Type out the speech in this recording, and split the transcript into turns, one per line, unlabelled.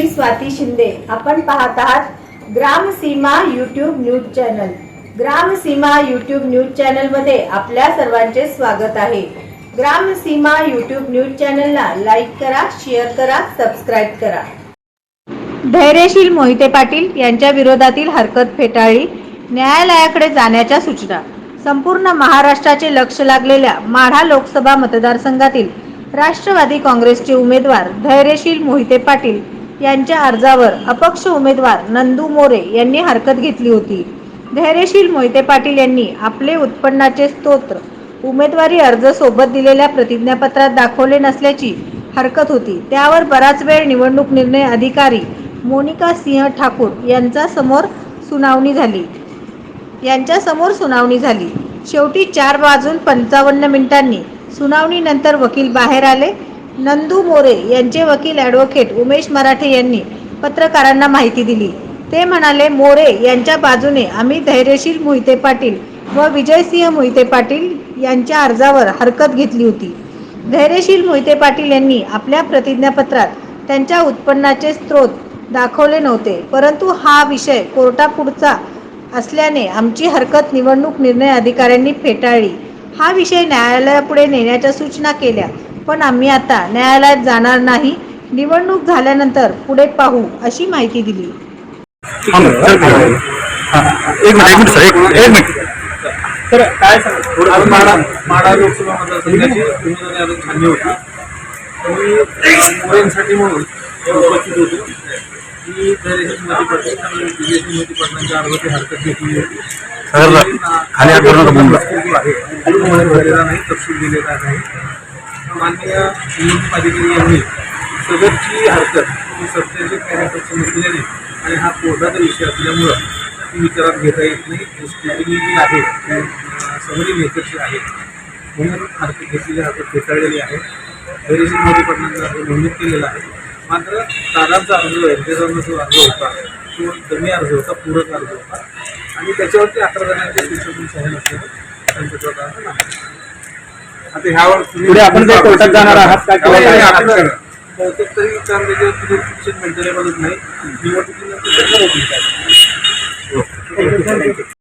मी स्वाती शिंदे. आपण पाहत आहात Gram Seema YouTube news channel. Gram Seema YouTube news चॅनलमध्ये आपल्या सर्वांचे स्वागत आहे. ग्राम सीमा यूट्यूब न्यूज चॅनलला लाईक करा शेअर करा सबस्क्राईब करा. धैर्यशील मोहिते पाटील यांच्या विरोधातील हरकत फेटाळली. न्यायालयाकडे जाण्याच्या सूचना. संपूर्ण महाराष्ट्राचे लक्ष लागलेल्या माढा लोकसभा मतदारसंघातील राष्ट्रवादी काँग्रेसचे उमेदवार धैर्यशील मोहिते पाटील यांच्या अर्जावर अपक्ष उमेदवार नंदू मोरे यांनी हरकत घेतली होती. धैर्यशील मोहिते पाटील यांनी आपले उत्पन्नाचे स्तोत्र उमेदवारी अर्ज सोबत दिलेल्या प्रतिज्ञापत्रात दाखवले नसल्याची हरकत होती. त्यावर बराच वेळ निवडणूक निर्णय अधिकारी मोनिका सिंह ठाकूर यांचा समोर सुनावणी झाली. यांच्या समोर सुनावणी झाली. शेवटी चार वाजून पंचावन्न मिनिटांनी सुनावणीनंतर वकील बाहेर आले. नंदू मोरे यांचे वकील ॲडव्होकेट उमेश मराठे यांनी पत्रकारांना माहिती दिली. ते म्हणाले मोरे यांच्या बाजूने आम्ही धैर्यशील मोहिते पाटील व विजयसिंह मोहिते पाटील यांच्या अर्जावर हरकत घेतली होती. धैर्यशील मोहिते पाटील यांनी आपल्या प्रतिज्ञापत्रात त्यांच्या उत्पन्नाचे स्रोत दाखवले नव्हते परंतु हा विषय कोर्टापुढचा असल्याने आमची हरकत निवडणूक निर्णय अधिकाऱ्यांनी फेटाळली. हा विषय न्यायालयापुढे नेण्याच्या सूचना केल्या. पण आम्ही आता न्यायालयात जाणार नाही. निवडणूक झाल्यानंतर पुढे पाहू अशी माहिती दिली.
हा, सर, एक मिनिट एक मिनिट सर एक एक मिनिट.
तर काय सांगा? आज माडा माडा लोकसभा मतदारसंघाची उमेदवारी अजून मान्य होती. मी मोरेंसाठी म्हणून उपस्थित होतो. की धैर्यशील मोदी पाटील आणि विजयसिंह मोदी पाटलांच्या अर्जाची हरकत घेतली होती
सर, खाली हात करू नका बोलू.
आहे नाही तपशील दिलेला नाही माननीय निवडणूक अधिकारी यांनी सदरची हरकत ही सत्याचे कार्यकर्ते नसल्याने आणि हा कोर्टाचा विषय असल्यामुळं ती विचारात घेता येत नाही. स्क्रुटिनी जी आहे समरी नेतृत्व आहे. म्हणून हरकत घेतलेली हरकत फेटाळलेली आहे. धैर्यशील मोदी पाटलांचा अर्ज नोंदणी केलेला आहे. मात्र दादांचा अर्ज यांच्याजवळ जो अर्ज होता तो कमी अर्ज होता पूरक अर्ज होता. आणि त्याच्यावरती अकरा जणांचे शिक्षण सह्या नसल्यानं त्यांच्या अर्ज नाही आता ह्यावर
पुढे आपण काही कोर्टात जाणार आहात का किंवा
नाही,
काय?
बहुतेक तरी कारण त्याच्यावर शिक्षण नाही. निवडणुकीनंतर त्याच्यावर होतील काय?